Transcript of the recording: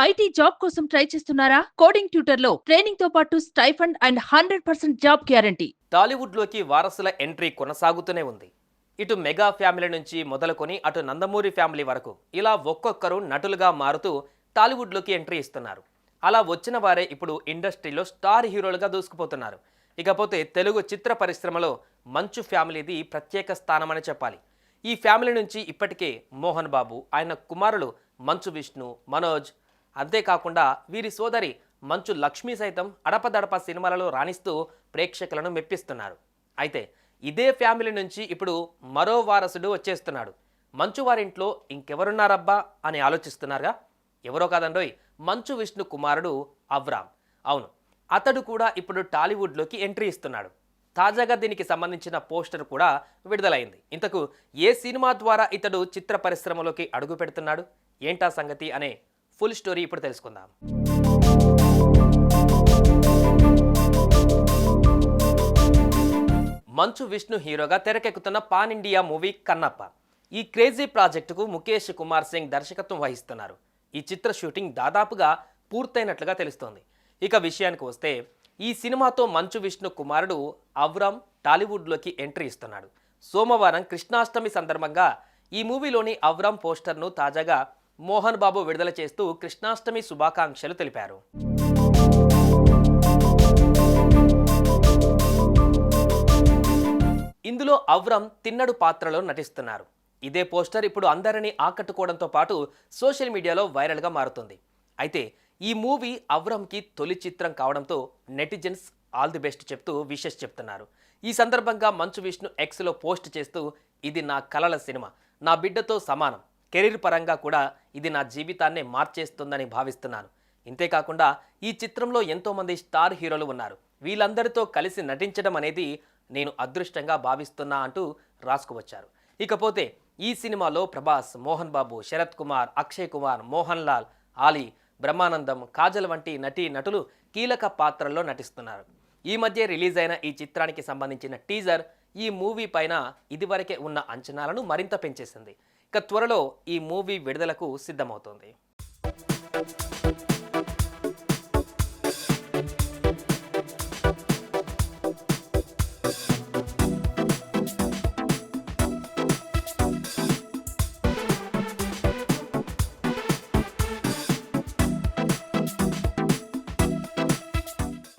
IT job కోసం try చేస్తున్నారా? Coding ట్యూటర్లో ట్రైనింగ్తో పాటు stipend and hundred percent job guarantee. టాలీవుడ్లోకి వారసుల ఎంట్రీ కొనసాగుతూనే ఉంది. ఇటు మెగా ఫ్యామిలీ నుంచి మొదలుకొని అటు నందమూరి ఫ్యామిలీ వరకు ఇలా ఒక్కొక్కరు నటులుగా మారుతూ టాలీవుడ్లోకి ఎంట్రీ ఇస్తున్నారు. అలా వచ్చిన వారే ఇప్పుడు ఇండస్ట్రీలో స్టార్ హీరోలుగా దూసుకుపోతున్నారు. ఇకపోతే తెలుగు చిత్ర పరిశ్రమలో మంచు ఫ్యామిలీది ప్రత్యేక స్థానమని చెప్పాలి. ఈ ఫ్యామిలీ నుంచి ఇప్పటికే మోహన్ బాబు ఆయన కుమారులు మంచు విష్ణు మనోజ్ అంతేకాకుండా వీరి సోదరి మంచు లక్ష్మి సైతం అడపదడప సినిమాలలో రాణిస్తూ ప్రేక్షకులను మెప్పిస్తున్నారు. అయితే ఇదే ఫ్యామిలీ నుంచి ఇప్పుడు మరో వారసుడు వచ్చేస్తున్నాడు. మంచు వారింట్లో ఇంకెవరున్నారబ్బా అని ఆలోచిస్తున్నారుగా? ఎవరో కాదండోయ్ మంచు విష్ణు కుమారుడు అవ్రామ్. అవును అతడు కూడా ఇప్పుడు టాలీవుడ్లోకి ఎంట్రీ ఇస్తున్నాడు. తాజాగా దీనికి సంబంధించిన పోస్టర్ కూడా విడుదలైంది. ఇంతకు ఏ సినిమా ద్వారా ఇతడు చిత్ర పరిశ్రమలోకి అడుగు పెడుతున్నాడు ఏంటా సంగతి అనే ఫుల్ స్టోరీ ఇప్పుడు తెలుసుకుందాం. మంచు విష్ణు హీరోగా తెరకెక్కుతున్న పాన్ ఇండియా మూవీ కన్నప్ప. ఈ క్రేజీ ప్రాజెక్టుకు ముఖేష్ కుమార్ సింగ్ దర్శకత్వం వహిస్తున్నారు. ఈ చిత్ర షూటింగ్ దాదాపుగా పూర్తయినట్లుగా తెలుస్తోంది. ఇక విషయానికి వస్తే ఈ సినిమాతో మంచు విష్ణు కుమారుడు అవ్రామ్ టాలీవుడ్లోకి ఎంట్రీ ఇస్తున్నాడు. సోమవారం కృష్ణాష్టమి సందర్భంగా ఈ మూవీలోని అవ్రామ్ పోస్టర్ను తాజాగా మోహన్ బాబు విడుదల చేస్తూ కృష్ణాష్టమి శుభాకాంక్షలు తెలిపారు. ఇందులో అవ్రం తిన్నడు పాత్రలో నటిస్తున్నారు. ఇదే పోస్టర్ ఇప్పుడు అందరినీ ఆకట్టుకోవడంతో పాటు సోషల్ మీడియాలో వైరల్గా మారుతుంది. అయితే ఈ మూవీ అవ్రంకి తొలి చిత్రం కావడంతో నెటిజన్స్ ఆల్ ది బెస్ట్ చెప్తూ విషెస్ చెప్తున్నారు. ఈ సందర్భంగా మంచు విష్ణు ఎక్స్లో పోస్ట్ చేస్తూ ఇది నా కలల సినిమా. నా బిడ్డతో సమానం. కెరీర్ పరంగా కూడా ఇది నా జీవితాన్నే మార్చేస్తుందని భావిస్తున్నాను. ఇంతేకాకుండా ఈ చిత్రంలో ఎంతోమంది స్టార్ హీరోలు ఉన్నారు. వీళ్ళందరితో కలిసి నటించడం అనేది నేను అదృష్టంగా భావిస్తున్నా అంటూ రాసుకువచ్చారు ఇకపోతే ఈ సినిమాలో ప్రభాస్ మోహన్ బాబు శరత్ కుమార్ అక్షయ్ కుమార్ మోహన్ లాల్ ఆలీ బ్రహ్మానందం కాజల్ వంటి నటీ నటులు కీలక పాత్రల్లో నటిస్తున్నారు. ఈ మధ్య రిలీజ్ అయిన ఈ చిత్రానికి సంబంధించిన టీజర్ ఈ మూవీ పైన ఇదివరకే ఉన్న అంచనాలను మరింత పెంచేసింది. ఇక త్వరలో ఈ మూవీ విడుదలకు సిద్ధమవుతోంది.